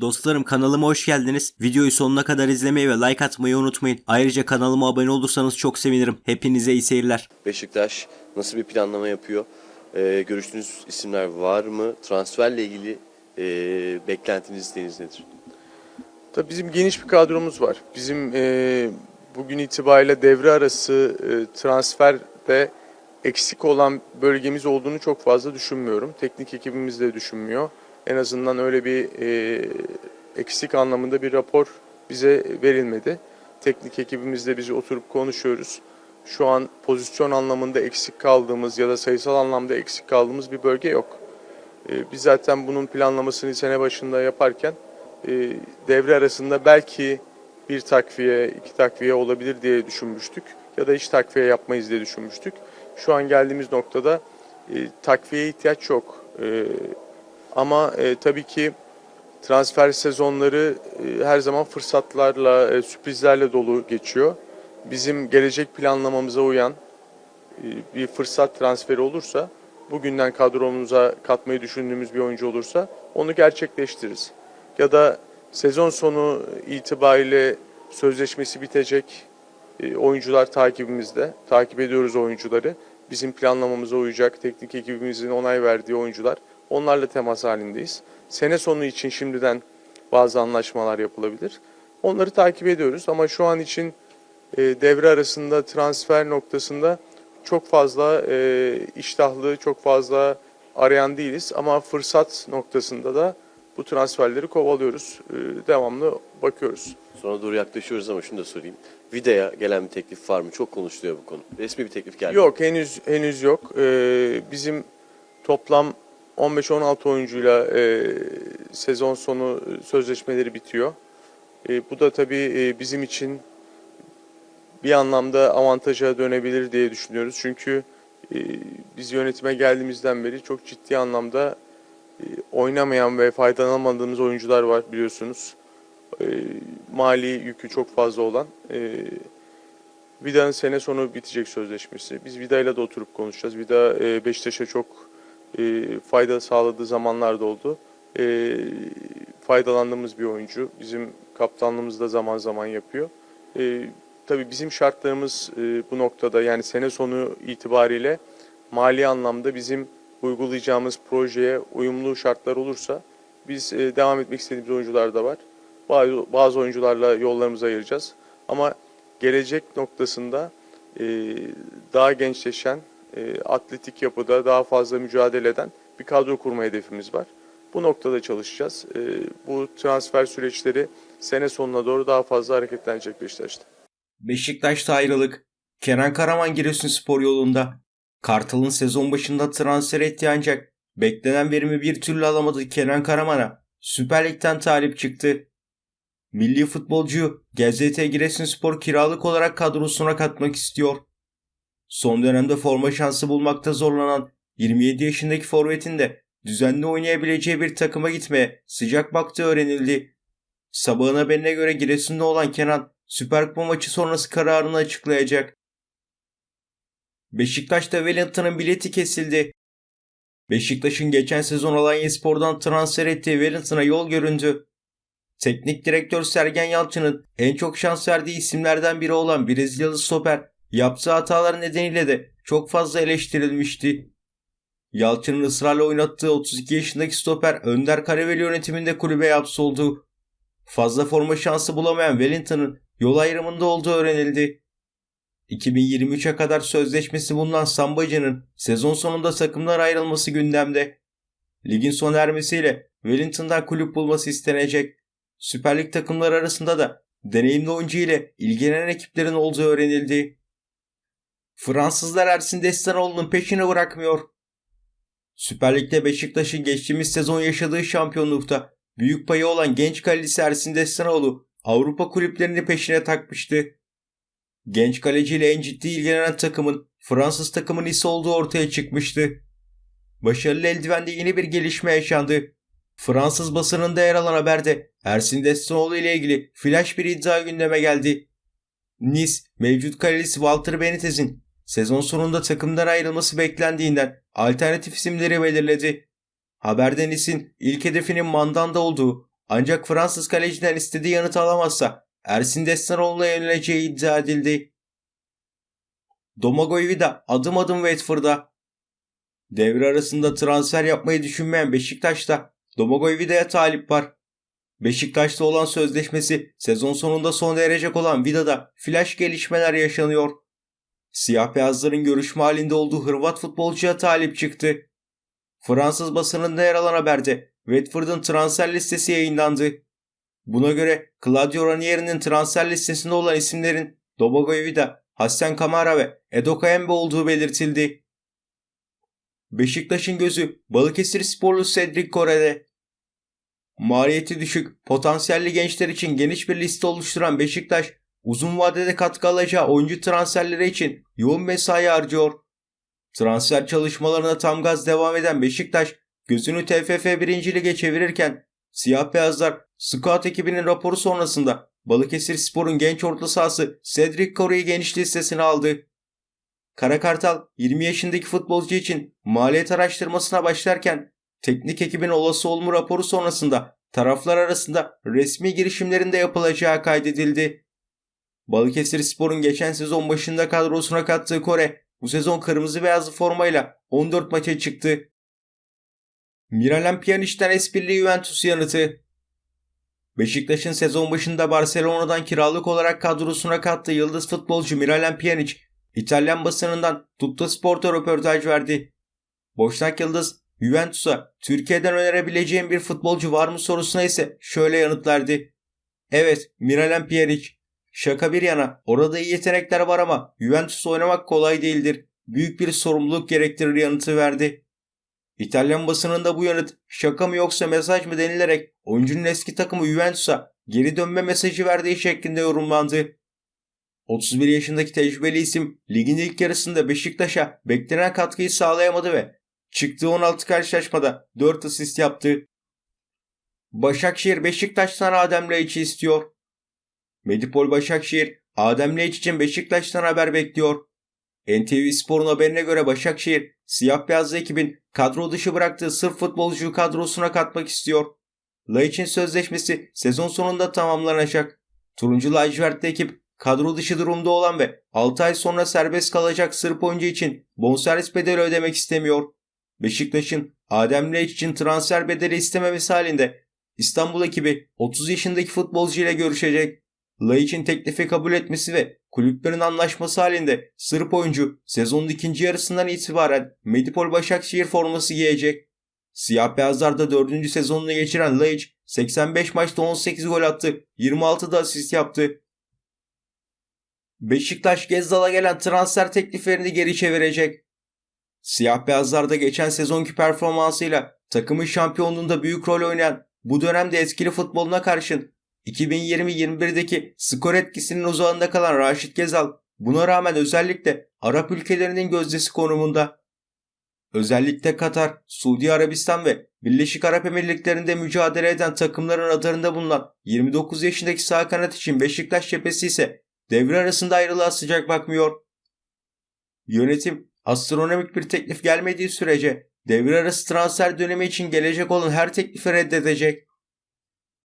Dostlarım kanalıma hoş geldiniz. Videoyu sonuna kadar izlemeyi ve like atmayı unutmayın. Ayrıca kanalıma abone olursanız çok sevinirim. Hepinize iyi seyirler. Beşiktaş nasıl bir planlama yapıyor? Ee, görüştüğünüz isimler var mı? Transferle ilgili e, beklentiniz, isteğiniz nedir? Tabii bizim geniş bir kadromuz var. Bizim e, bugün itibariyle devre arası e, transferde eksik olan bölgemiz olduğunu çok fazla düşünmüyorum. Teknik ekibimiz de düşünmüyor. En azından öyle bir e, eksik anlamında bir rapor bize verilmedi. Teknik ekibimizle biz oturup konuşuyoruz. Şu an pozisyon anlamında eksik kaldığımız ya da sayısal anlamda eksik kaldığımız bir bölge yok. E, biz zaten bunun planlamasını sene başında yaparken e, devre arasında belki bir takviye, iki takviye olabilir diye düşünmüştük. Ya da hiç takviye yapmayız diye düşünmüştük. Şu an geldiğimiz noktada e, takviyeye ihtiyaç yok. E, ama e, tabii ki transfer sezonları e, her zaman fırsatlarla, e, sürprizlerle dolu geçiyor. Bizim gelecek planlamamıza uyan e, bir fırsat transferi olursa, bugünden kadromuza katmayı düşündüğümüz bir oyuncu olursa onu gerçekleştiririz. Ya da sezon sonu itibariyle sözleşmesi bitecek e, oyuncular takibimizde. Takip ediyoruz oyuncuları. Bizim planlamamıza uyacak, teknik ekibimizin onay verdiği oyuncular. Onlarla temas halindeyiz. Sene sonu için şimdiden bazı anlaşmalar yapılabilir. Onları takip ediyoruz ama şu an için e, devre arasında transfer noktasında çok fazla e, iştahlı, çok fazla arayan değiliz. Ama fırsat noktasında da bu transferleri kovalıyoruz. E, devamlı bakıyoruz. Sonra doğru yaklaşıyoruz ama şunu da sorayım. Vida'ya gelen bir teklif var mı? Çok konuşuluyor bu konu. Resmi bir teklif geldi. mi? Yok henüz henüz yok. E, bizim toplam 15-16 oyuncuyla e, sezon sonu sözleşmeleri bitiyor. E, bu da tabii e, bizim için bir anlamda avantaja dönebilir diye düşünüyoruz. Çünkü e, biz yönetime geldiğimizden beri çok ciddi anlamda e, oynamayan ve faydalanamadığımız oyuncular var biliyorsunuz. E, mali yükü çok fazla olan. E, Vida'nın sene sonu bitecek sözleşmesi. Biz Vida'yla da oturup konuşacağız. Vida e, Beşiktaş'a çok e, fayda sağladığı zamanlar da oldu. E, faydalandığımız bir oyuncu. Bizim kaptanlığımız da zaman zaman yapıyor. E, tabii bizim şartlarımız e, bu noktada yani sene sonu itibariyle mali anlamda bizim uygulayacağımız projeye uyumlu şartlar olursa biz e, devam etmek istediğimiz oyuncular da var. Bazı, bazı oyuncularla yollarımızı ayıracağız. Ama gelecek noktasında e, daha gençleşen, e, atletik yapıda daha fazla mücadele eden bir kadro kurma hedefimiz var. Bu noktada çalışacağız. E, bu transfer süreçleri sene sonuna doğru daha fazla hareketlenecek Beşiktaş'ta. Beşiktaş'ta ayrılık. Kenan Karaman Giresunspor yolunda. Kartal'ın sezon başında transfer etti ancak beklenen verimi bir türlü alamadı Kenan Karaman'a. Süper Lig'den talip çıktı. Milli futbolcu GZT Giresunspor kiralık olarak kadrosuna katmak istiyor. Son dönemde forma şansı bulmakta zorlanan 27 yaşındaki forvetin de düzenli oynayabileceği bir takıma gitmeye sıcak baktığı öğrenildi. Sabahın haberine göre Giresun'da olan Kenan Süper Kupa maçı sonrası kararını açıklayacak. Beşiktaş'ta Wellington'ın bileti kesildi. Beşiktaş'ın geçen sezon Alanyaspor'dan transfer ettiği Wellington'a yol göründü. Teknik direktör Sergen Yalçın'ın en çok şans verdiği isimlerden biri olan Brezilyalı stoper yaptığı hatalar nedeniyle de çok fazla eleştirilmişti. Yalçın'ın ısrarla oynattığı 32 yaşındaki stoper Önder Karaveli yönetiminde kulübe hapsoldu. Fazla forma şansı bulamayan Wellington'ın yol ayrımında olduğu öğrenildi. 2023'e kadar sözleşmesi bulunan Sambacı'nın sezon sonunda takımdan ayrılması gündemde. Ligin sona ermesiyle Wellington'dan kulüp bulması istenecek. Süper Lig takımları arasında da deneyimli oyuncu ile ilgilenen ekiplerin olduğu öğrenildi. Fransızlar Ersin Destanoğlu'nun peşini bırakmıyor. Süper Lig'de Beşiktaş'ın geçtiğimiz sezon yaşadığı şampiyonlukta büyük payı olan genç kalecisi Ersin Destanoğlu Avrupa kulüplerini peşine takmıştı. Genç kaleciyle en ciddi ilgilenen takımın Fransız takımın ise olduğu ortaya çıkmıştı. Başarılı eldivende yeni bir gelişme yaşandı. Fransız basınında yer alan haberde Ersin Destanoğlu ile ilgili flash bir iddia gündeme geldi. Nice, mevcut kalecisi Walter Benitez'in sezon sonunda takımdan ayrılması beklendiğinden alternatif isimleri belirledi. Haberde Nice'in ilk hedefinin Mandanda olduğu Ancak Fransız kaleciden istediği yanıt alamazsa Ersin Destanoğlu'na yöneleceği iddia edildi. Domagoj Vida adım adım Watford'a. Devre arasında transfer yapmayı düşünmeyen Beşiktaş'ta Domagoj Vida'ya talip var. Beşiktaş'ta olan sözleşmesi sezon sonunda sona erecek olan Vida'da flash gelişmeler yaşanıyor. Siyah beyazların görüşme halinde olduğu Hırvat futbolcuya talip çıktı. Fransız basınında yer alan haberde Watford'un transfer listesi yayınlandı. Buna göre Claudio Ranieri'nin transfer listesinde olan isimlerin Domagoj Vida, Hassan Kamara ve Edo Kayembe olduğu belirtildi. Beşiktaş'ın gözü Balıkesir sporlu Cedric Kore'de. Maliyeti düşük, potansiyelli gençler için geniş bir liste oluşturan Beşiktaş, uzun vadede katkı alacağı oyuncu transferleri için yoğun mesai harcıyor. Transfer çalışmalarına tam gaz devam eden Beşiktaş, gözünü TFF 1. Lig'e çevirirken, siyah beyazlar Scout ekibinin raporu sonrasında Balıkesir Spor'un genç orta sahası Cedric Kore'yi geniş listesine aldı. Kara Kartal 20 yaşındaki futbolcu için maliyet araştırmasına başlarken teknik ekibin olası olumlu raporu sonrasında taraflar arasında resmi girişimlerin de yapılacağı kaydedildi. Balıkesir Spor'un geçen sezon başında kadrosuna kattığı Kore bu sezon kırmızı beyazlı formayla 14 maça çıktı. Miralem Pjanic'ten esprili Juventus yanıtı. Beşiktaş'ın sezon başında Barcelona'dan kiralık olarak kadrosuna kattığı yıldız futbolcu Miralem Pjanic, İtalyan basınından Tutto Sport'a röportaj verdi. Boşnak Yıldız, Juventus'a Türkiye'den önerebileceğim bir futbolcu var mı sorusuna ise şöyle yanıt verdi. Evet, Miralem Pjanic. Şaka bir yana, orada iyi yetenekler var ama Juventus'ta oynamak kolay değildir. Büyük bir sorumluluk gerektirir yanıtı verdi. İtalyan basınında bu yanıt şaka mı yoksa mesaj mı denilerek oyuncunun eski takımı Juventus'a geri dönme mesajı verdiği şeklinde yorumlandı. 31 yaşındaki tecrübeli isim ligin ilk yarısında Beşiktaş'a beklenen katkıyı sağlayamadı ve çıktığı 16 karşılaşmada 4 asist yaptı. Başakşehir Beşiktaş'tan Adem Laiç'i istiyor. Medipol Başakşehir Adem Laiç için Beşiktaş'tan haber bekliyor. NTV Spor'un haberine göre Başakşehir siyah beyazlı ekibin kadro dışı bıraktığı sırf futbolcuyu kadrosuna katmak istiyor. Laiç'in sözleşmesi sezon sonunda tamamlanacak. Turuncu lacivertli ekip kadro dışı durumda olan ve 6 ay sonra serbest kalacak Sırp oyuncu için bonservis bedeli ödemek istemiyor. Beşiktaş'ın Adem Laiç için transfer bedeli istememesi halinde İstanbul ekibi 30 yaşındaki futbolcu ile görüşecek. Laiç'in teklifi kabul etmesi ve kulüplerin anlaşması halinde Sırp oyuncu sezonun ikinci yarısından itibaren Medipol Başakşehir forması giyecek. Siyah beyazlarda 4. sezonunu geçiren Laiç 85 maçta 18 gol attı, 26 da asist yaptı. Beşiktaş Gezdal'a gelen transfer tekliflerini geri çevirecek. Siyah beyazlarda geçen sezonki performansıyla takımın şampiyonluğunda büyük rol oynayan bu dönemde etkili futboluna karşın 2020-21'deki skor etkisinin uzağında kalan Raşit Gezal buna rağmen özellikle Arap ülkelerinin gözdesi konumunda. Özellikle Katar, Suudi Arabistan ve Birleşik Arap Emirlikleri'nde mücadele eden takımların adlarında bulunan 29 yaşındaki sağ kanat için Beşiktaş cephesi ise devre arasında ayrılığa sıcak bakmıyor. Yönetim astronomik bir teklif gelmediği sürece devre arası transfer dönemi için gelecek olan her teklifi reddedecek.